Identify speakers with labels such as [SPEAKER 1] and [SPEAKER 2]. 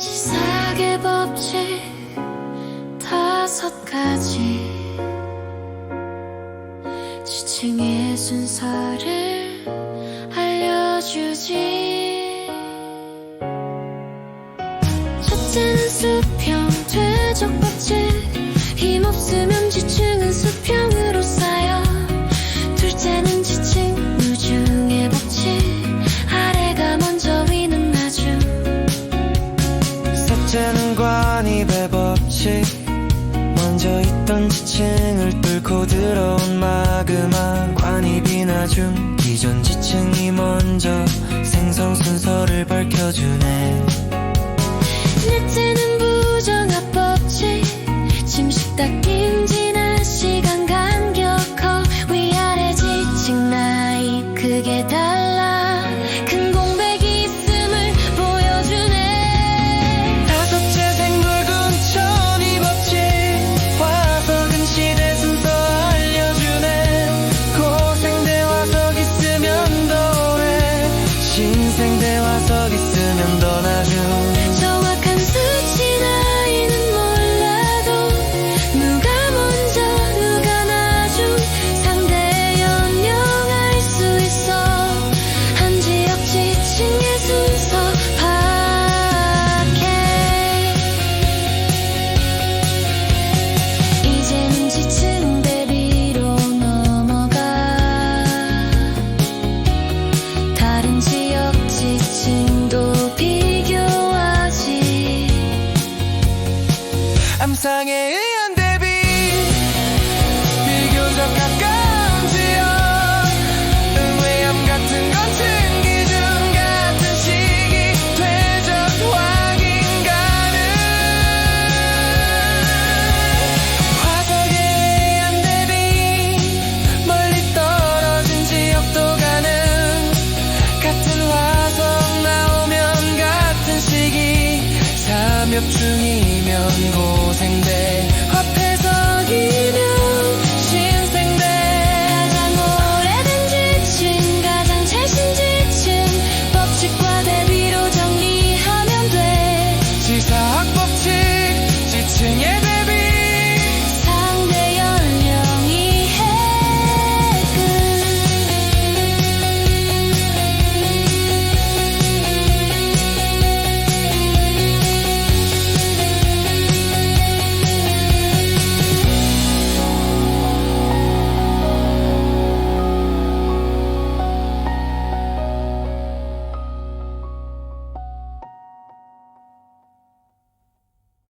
[SPEAKER 1] 시작의 법칙 다섯 가지. 지층의 순서를 알려주지. 첫째는 수평 퇴적 법칙. 힘 없으면 지층은 수평
[SPEAKER 2] 먼저 있던 지층을 뚫고 들어온 마그마 관입이 나중 기존 지층이 먼저 생성 순서를 밝혀주네 상상에 의한 대비. 비교적 가까운 지역. 의외암 같은 건 증기중 같은 시기. 되적 확인 가능 화석에 의한 대비. 멀리 떨어진 지역도 가능 같은 화석 나오면 같은 시기. 삼엽 중이면 고 losing day.